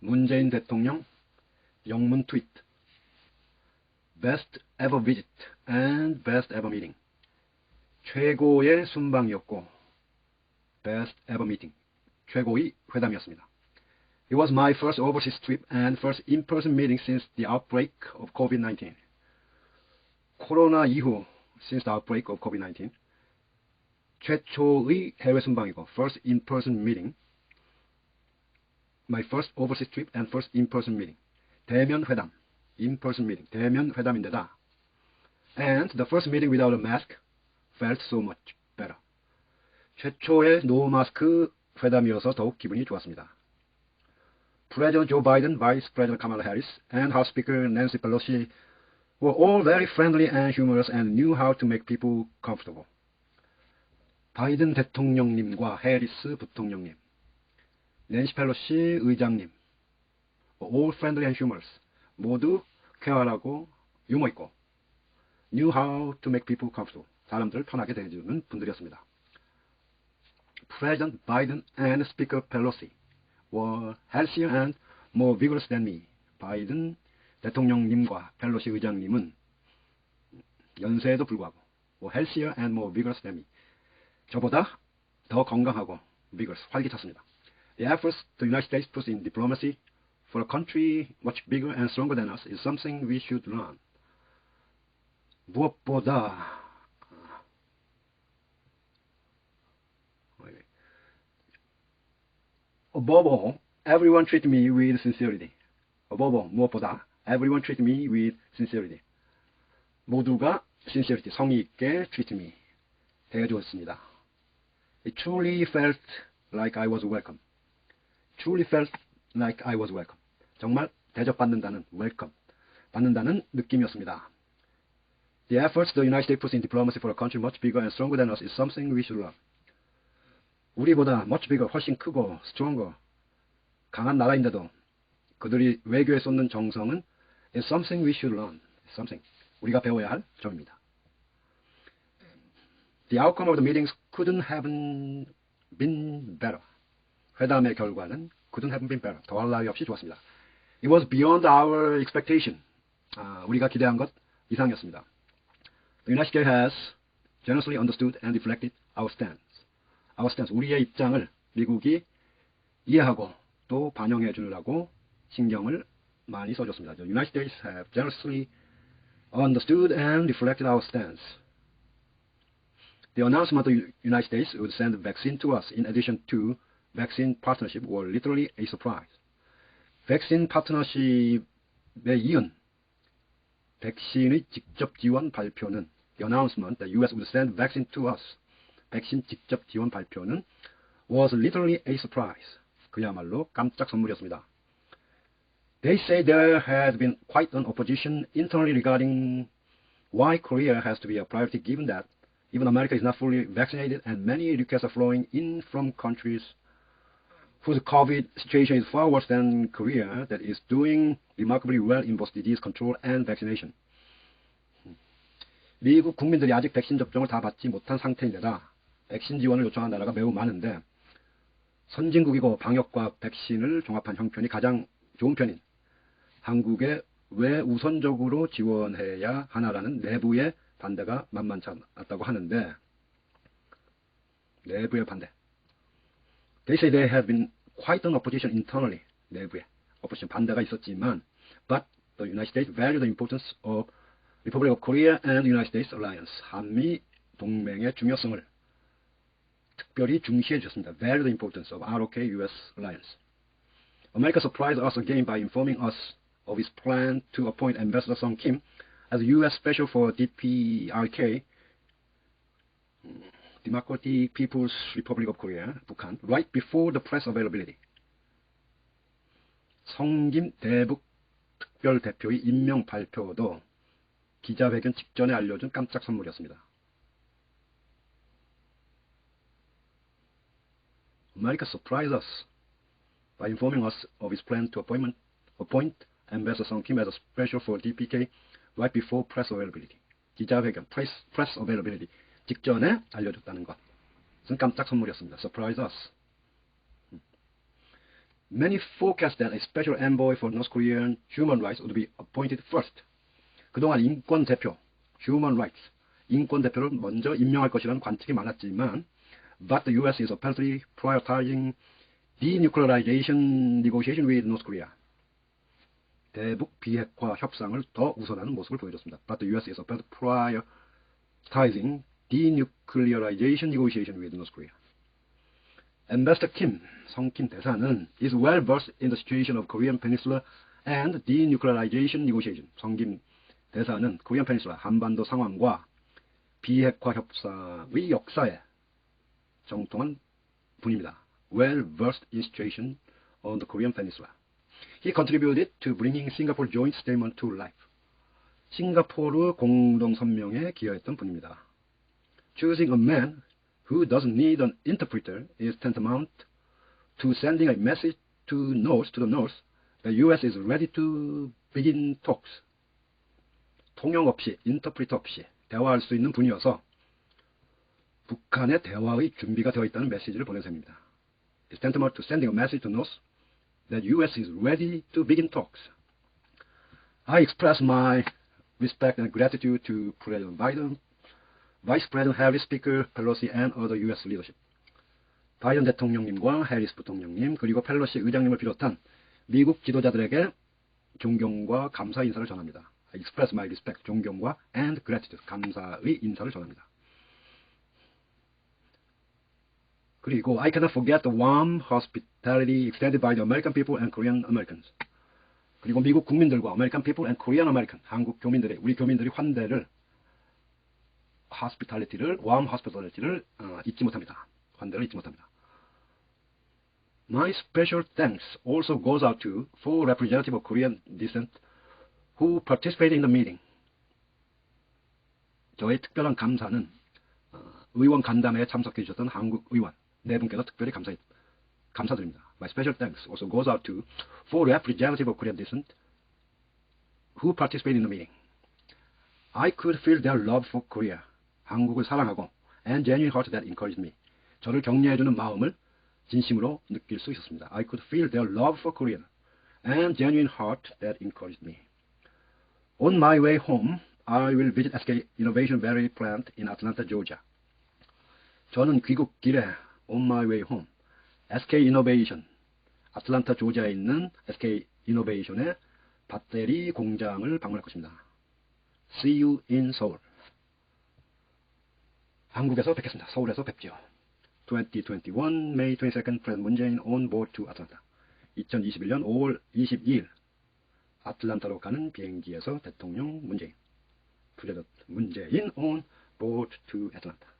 문재인 대통령 영문 트윗 Best ever visit and best ever meeting 최고의 순방이었고 Best ever meeting 최고의 회담이었습니다. It was my first overseas trip and first in-person meeting since the outbreak of COVID-19. 코로나 이후 since the outbreak of COVID-19 최초의 해외 순방이고 first in-person meeting my first overseas trip and first in-person meeting 대면 회담 in-person meeting 대면 회담인데다 and the first meeting without a mask felt so much better 최초의 노 마스크 회담이어서 더욱 기분이 좋았습니다. President Joe Biden, Vice President Kamala Harris, and House Speaker Nancy Pelosi were all very friendly and humorous and knew how to make people comfortable. 바이든 대통령님과 해리스 부통령님, 낸시 펠로시 의장님, all friendly and humorous, 모두 쾌활하고 유머 있고, knew how to make people comfortable, 사람들을 편하게 대해주는 분들이었습니다. President Biden and Speaker Pelosi were healthier and more vigorous than me. 바이든 대통령님과 펠로시 의장님은 연세에도 불구하고 were healthier and more vigorous than me. 저보다 더 건강하고 vigorous, 활기찼습니다. The efforts the United States puts in diplomacy for a country much bigger and stronger than us is something we should learn. 무엇보다 above all, everyone treat me with sincerity. above all, 무엇보다 everyone treat me with sincerity. 모두가 sincerity, 성의 있게 treat me, 대해주었습니다. It truly felt like I was welcome. Truly felt like I was welcome. 정말 대접받는다는 welcome, 받는다는 느낌이었습니다. The efforts the United States puts in diplomacy for a country much bigger and stronger than us is something we should learn. 우리보다 much bigger, 훨씬 크고 stronger, 강한 나라인데도 그들이 외교에 쏟는 정성은 is something we should learn. something. 우리가 배워야 할 점입니다. The outcome of the meetings couldn't have been better. 회담의 결과는 couldn't have been better. 더할 나위 없이 좋았습니다. It was beyond our expectation. 아, 우리가 기대한 것 이상이었습니다. The United States has generously understood and reflected our stance. our stance, 우리의 입장을 미국이 이해하고 또 반영해 주느라고 신경을 많이 써줬습니다. The United States have generously understood and reflected our stance. The announcement the United States would send vaccine to us in addition to vaccine partnership were literally a surprise. 백신 파트너십에 이은 백신의 직접 지원 발표는 the announcement that US would send vaccine to us 백신 직접 지원 발표는 was literally a surprise. 그야말로 깜짝 선물이었습니다. They say there has been quite an opposition internally regarding why Korea has to be a priority given that even America is not fully vaccinated and many requests are flowing in from countries whose COVID situation is far worse than Korea that is doing remarkably well in both disease control and vaccination. 미국 국민들이 아직 백신 접종을 다 받지 못한 상태인데다 백신 지원을 요청한 나라가 매우 많은데 선진국이고 방역과 백신을 종합한 형편이 가장 좋은 편인 한국에 왜 우선적으로 지원해야 하나라는 내부의 반대가 만만치 않았다고 하는데 내부의 반대. They say there have been quite an opposition internally. 내부에 opposition 반대가 있었지만 but the United States value the importance of Republic of Korea and United States alliance. 한미 동맹의 중요성을 특별히 중시해 주셨습니다. Value the importance of ROK-US alliance. America surprised us again by informing us of its plan to appoint Ambassador Song Kim as U.S. Special for DPRK, Democratic People's Republic of Korea, 북한, right before the press availability. 성김 대북 특별 대표의 임명 발표도 기자회견 직전에 알려준 깜짝 선물이었습니다. America surprised us by informing us of its plan to appointment, appoint Ambassador Song Kim as a special for DPK right before press availability. 기자회견, press, press availability 직전에 알려줬다는 것은 깜짝 선물이었습니다. Surprise us. Many forecast that a special envoy for North Korean human rights would be appointed first. 그동안 인권 대표, human rights, 인권 대표를 먼저 임명할 것이라는 관측이 많았지만, but the U.S. is apparently prioritizing denuclearization negotiation with North Korea. 대북 비핵화 협상을 더 우선하는 모습을 보여줬습니다. But the U.S. is apparently prioritizing denuclearization negotiation with North Korea. Ambassador Kim, 성킴 대사는 is well versed in the situation of Korean Peninsula and denuclearization negotiation. 성김 대사는 코리안 페니슬라 한반도 상황과 비핵화 협상의 역사에 정통한 분입니다. Well versed in situation on the Korean Peninsula. He contributed to bringing Singapore Joint Statement to life. 싱가포르 공동 선명에 기여했던 분입니다. Choosing a man who doesn't need an interpreter is tantamount to sending a message to North to the North the U.S. is ready to begin talks. 통역 없이 인터프리터 없이 대화할 수 있는 분이어서 북한의 대화의 준비가 되어 있다는 메시지를 보낸 셈입니다. It's tantamount to sending a message to North that U.S. is ready to begin talks. I express my respect and gratitude to President Biden, Vice President Harris, Speaker Pelosi, and other U.S. leadership. 바이든 대통령님과 해리스 부통령님 그리고 펠로시 의장님을 비롯한 미국 지도자들에게 존경과 감사 인사를 전합니다. Express my respect, 존경과 and gratitude, 감사의 인사를 전합니다. 그리고 I cannot forget the warm hospitality extended by the American people and Korean Americans. 그리고 미국 국민들과 American people and Korean American, 한국 교민들의 우리 교민들이 환대를 hospitality를 warm hospitality를 어, 잊지 못합니다. 환대를 잊지 못합니다. My special thanks also goes out to four representatives of Korean descent who participated in the meeting. 저의 특별한 감사는 어, 의원 간담회에 참석해 주셨던 한국 의원 네 분께서 특별히 감사 감사드립니다. My special thanks also goes out to four representatives of Korean descent who participated in the meeting. I could feel their love for Korea. 한국을 사랑하고 and genuine heart that encouraged me. 저를 격려해주는 마음을 진심으로 느낄 수 있었습니다. I could feel their love for Korea and genuine heart that encouraged me. On my way home, I will visit SK Innovation Battery Plant in Atlanta, Georgia. 저는 귀국 길에 on my way home, SK Innovation, 아틀란타 조지아에 있는 SK Innovation의 배터리 공장을 방문할 것입니다. See you in Seoul. 한국에서 뵙겠습니다. 서울에서 뵙죠. 2021 May 22nd President Jae-in on board to Atlanta. 2021년 5월 22일 아틀란타로 가는 비행기에서 대통령 문재인, 프레드 문재인 on board to Atlanta.